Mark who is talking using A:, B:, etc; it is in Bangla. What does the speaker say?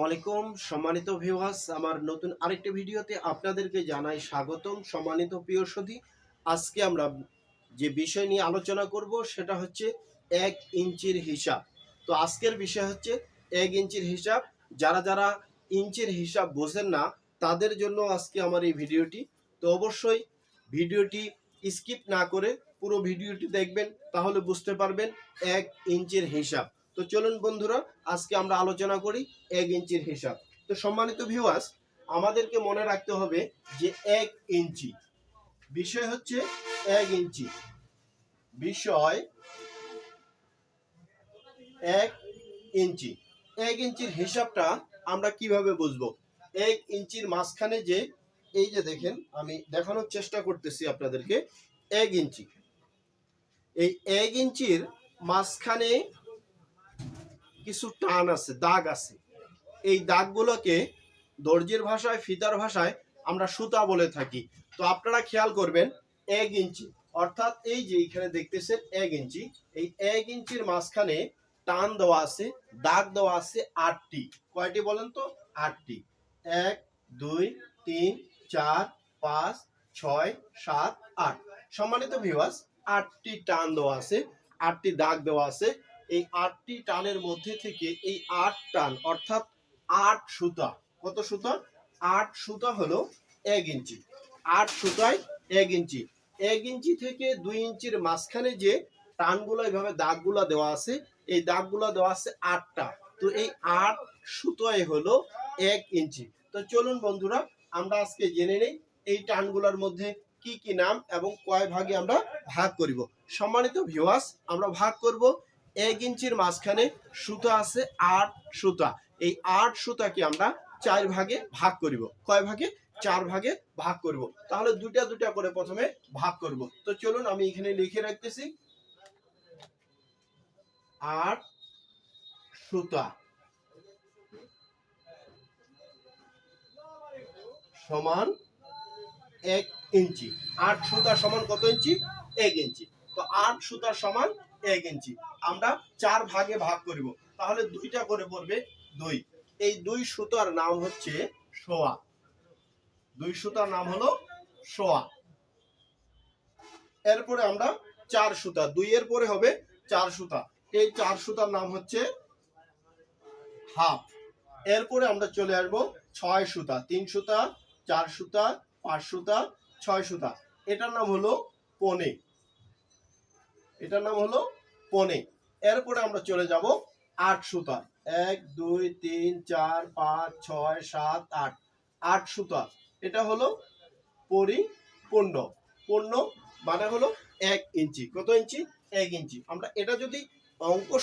A: আসসালামু আলাইকুম। সম্মানিত ভিউয়ার্স আমার নতুন আরেকটি ভিডিওতে আপনাদেরকে জানাই স্বাগতম। সম্মানিত প্রিয় সধী আজকে আমরা যে বিষয় নিয়ে আলোচনা করব সেটা হচ্ছে এক ইঞ্চির হিসাব। তো আজকের বিষয় হচ্ছে এক ইঞ্চির হিসাব। যারা যারা ইঞ্চির হিসাব বোঝেন না, তাদের জন্য আজকে আমার এই ভিডিওটি। তো অবশ্যই ভিডিওটি স্কিপ না করে পুরো ভিডিওটি দেখবেন, তাহলে বুঝতে পারবেন এক ইঞ্চির হিসাব। তো চলুন বন্ধুরা, আজকে আমরা আলোচনা করি এক ইঞ্চির হিসাব। তো সম্মানিত ভিউয়ার্স আমাদেরকে মনে রাখতে হবে যে এক ইঞ্চি। বিষয় হচ্ছে এক ইঞ্চি। বিষয় এক ইঞ্চি। এক ইঞ্চির হিসাবটা আমরা কীভাবে বুঝব? এক ইঞ্চির মাঝখানে যে, এই যে দেখেন, আমি দেখানোর চেষ্টা করতেছি আপনাদেরকে, এক ইঞ্চি। এই এক ইঞ্চির মাঝখানে কিছু টান আছে, দাগ আছে। এই দাগগুলোকে দর্জির ভাষায়, ফিতার ভাষায় আমরা সুতা বলে থাকি। তো আপনারা খেয়াল করবেন, এক ইঞ্চি, অর্থাৎ এই যে এখানে দেখতেছেন, এক ইঞ্চি, এই এক ইঞ্চির মাঝখানে টান দেওয়া আছে, দাগ দেওয়া আছে আটটি। কয়টি বলেন তো? আটটি। এক, দুই, তিন, চার, পাঁচ, ছয়, সাত, আট। সম্মানিত ভিউয়ার্স আটটি টান দেওয়া আছে, আটটি দাগ দেওয়া আছে এই আটটি টানের মধ্যে থেকে এই আট টান, অর্থাৎ আট সুতা। কত সুতা? আট সুতা হলো এক ইঞ্চি। আট সুতায় এক ইঞ্চি। এক ইঞ্চি থেকে দুই ইঞ্চির মাঝখানে যে টানগুলো এইভাবে দাগগুলা দেওয়া আছে, এই দাগগুলো দেওয়া আছে আটটা। তো এই আট সুতোয় হলো এক ইঞ্চি। তো চলুন বন্ধুরা, আমরা আজকে জেনে নেই এই টানগুলোর মধ্যে কি কি নাম এবং কয় ভাগে আমরা ভাগ করিব। সম্মানিত ভিউয়ার্স আমরা ভাগ করব এক ইঞ্চির মাঝখানে সুতা আছে আট সুতা। এই আট সুতাকে আমরা চার ভাগে ভাগ করিব। কয় ভাগে? চার ভাগে ভাগ করব। তাহলে দুটা দুটা করে প্রথমে ভাগ করব। তো চলুন আমি এখানে লিখে রাখতেছি। আট সুতা সমান এক ইঞ্চি। আট সুতা সমান কত ইঞ্চি? এক ইঞ্চি। তো আট সুতা সমান এক ইঞ্চি। আমরা চার ভাগে ভাগ করিব। তাহলে দুইটা করে পড়বে দুই। এই দুই সুতার নাম হচ্ছে সোয়া। দুই সুতার নাম হলো সোয়া। এরপরে আমরা চার সুতা। দুই এর পরে হবে চার সুতা। এই চার সুতার নাম হচ্ছে হাফ। এরপরে আমরা চলে আসব ছয় সুতা। তিন সুতা, চার সুতা, পাঁচ সুতা, ছয় সুতা। এটার নাম হলো পনে এটার নাম হলো পনে। এরপরে আমরা চলে যাব আট সুতা। এক, দুই, তিন, চার, পাঁচ, ছয়, সাত, আট। আট সুতা। এটা হলো পরিপূর্ণ। পূর্ণ মানে হলো এক ইঞ্চি। কত ইঞ্চি? এক ইঞ্চি। আমরা এটা যদি অঙ্ক